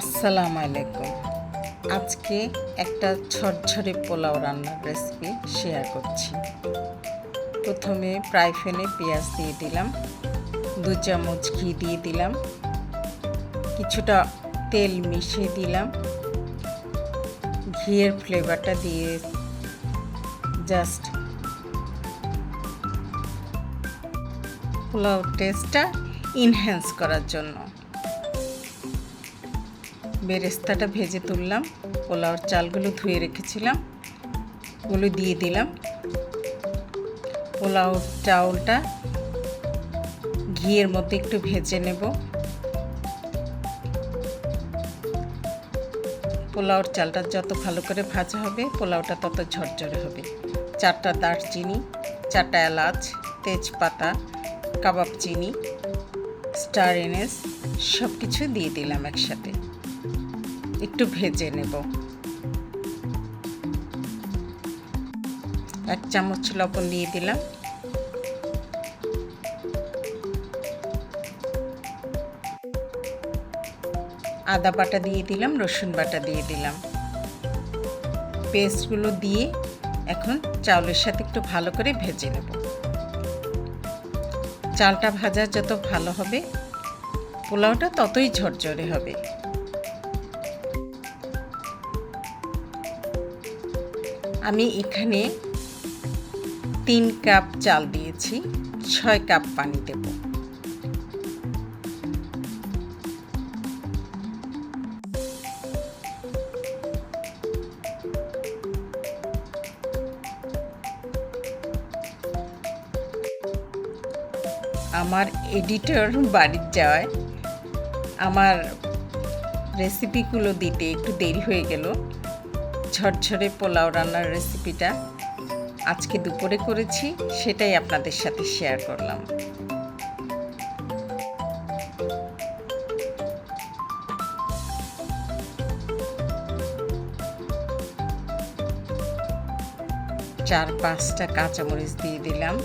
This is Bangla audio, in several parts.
আসসালামু আলাইকুম। আজকে একটা ঝরঝরে পোলাও রান্নার রেসিপি শেয়ার করছি। প্রথমে ফ্রাই প্যানে পেঁয়াজ দিয়ে দিলাম, দু চামচ ঘি দিয়ে দিলাম, কিছুটা তেল মিশিয়ে দিলাম। ঘিয়ের ফ্লেভারটা দিয়ে জাস্ট পোলাও টেস্টটা ইনহ্যান্স করার জন্য। বেরেস্তাটা ভেজে তুললাম। পোলাওর চালগুলো ধুয়ে রেখেছিলাম। ওগুলো দিয়ে দিলাম। পোলাও চাউলটা ঘিয়ের মধ্যে একটু ভেজে নেব। পোলাওর চালটা যত ভালো করে ভাজা হবে, পোলাওটা তত ঝরঝরে হবে। চারটা দারচিনি, চারটা এলাচ, তেজপাতা, কাবাব চিনি, স্টার এনেস সব কিছু দিয়ে দিলাম একসাথে। একটু ভেজে নেব। এক চামচ লবণ দিয়ে দিলাম। আদা বাটা দিয়ে দিলাম, রসুন বাটা দিয়ে দিলাম। পেস্টগুলো দিয়ে এখন চাউলের সাথে একটু ভালো করে ভেজে নেব। চালটা ভাজা যত ভালো হবে, পোলাওটা ততই ঝরঝরে হবে। আমি এখানে তিন কাপ চাল দিয়েছি, ছয় কাপ পানি দেব। আমার এডিটর বাড়ির যাওয়ায় আমার রেসিপিগুলো দিতে একটু দেরি হয়ে গেল। ঝরঝরে পোলাও রান্নার রেসিপিটা আজকে দুপুরে করেছি, সেটাই আপনাদের সাথে শেয়ার করলাম। চার পাঁচটা কাঁচামরিচ দিয়ে দিলাম।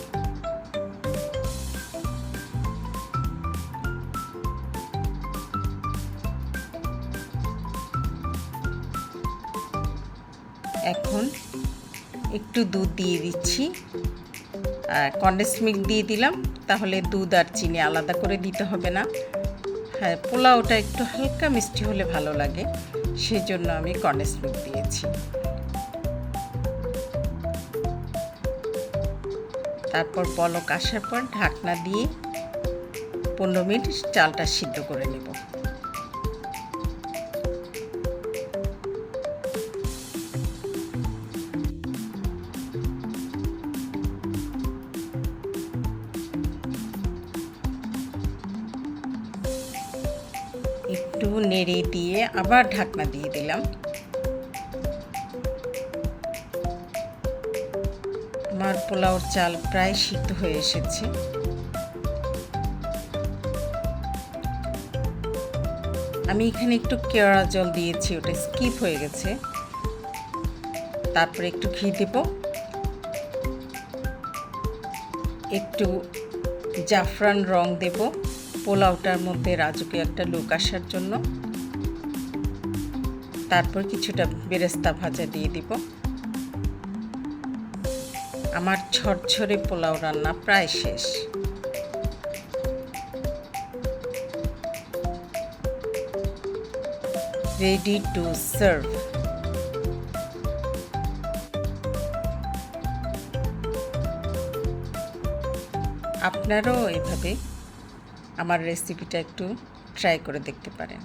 এখন একটু দুধ দিয়ে দিচ্ছি। কন্ডেন্স মিল্ক দিয়ে দিলাম, তাহলে দুধ আর চিনি আলাদা করে দিতে হবে না। হ্যাঁ পোলাওটা একটু হালকা মিষ্টি হলে ভালো লাগে সেই জন্য আমি কন্ডেন্স মিল্ক দিয়েছি। তারপর পলক আসার পর ঢাকনা দিয়ে পনেরো মিনিট চালটা সিদ্ধ করে নেব। একটু নেড়ে দিয়ে আবার ঢাকনা দিয়ে দিলাম। আমার পোলাওর চাল প্রায় সিদ্ধ হয়ে এসেছে। আমি এখানে একটু কেওড়া জল দিয়েছি, ওটা স্কিপ হয়ে গেছে। তারপরে একটু ঘি দেব। একটু জাফরান রং দেব। পোলাওটার মধ্যে রাজুকে একটা লুক আসার জন্য। তারপর কিছুটা বেরেস্তা ভাজা দিয়ে দিব। আমার ঝরঝরে পোলাও রান্না প্রায় শেষ। রেডি টু সার্ভ আপনারাও এভাবে আমার রেসিপিটা একটু ট্রাই করে দেখতে পারেন।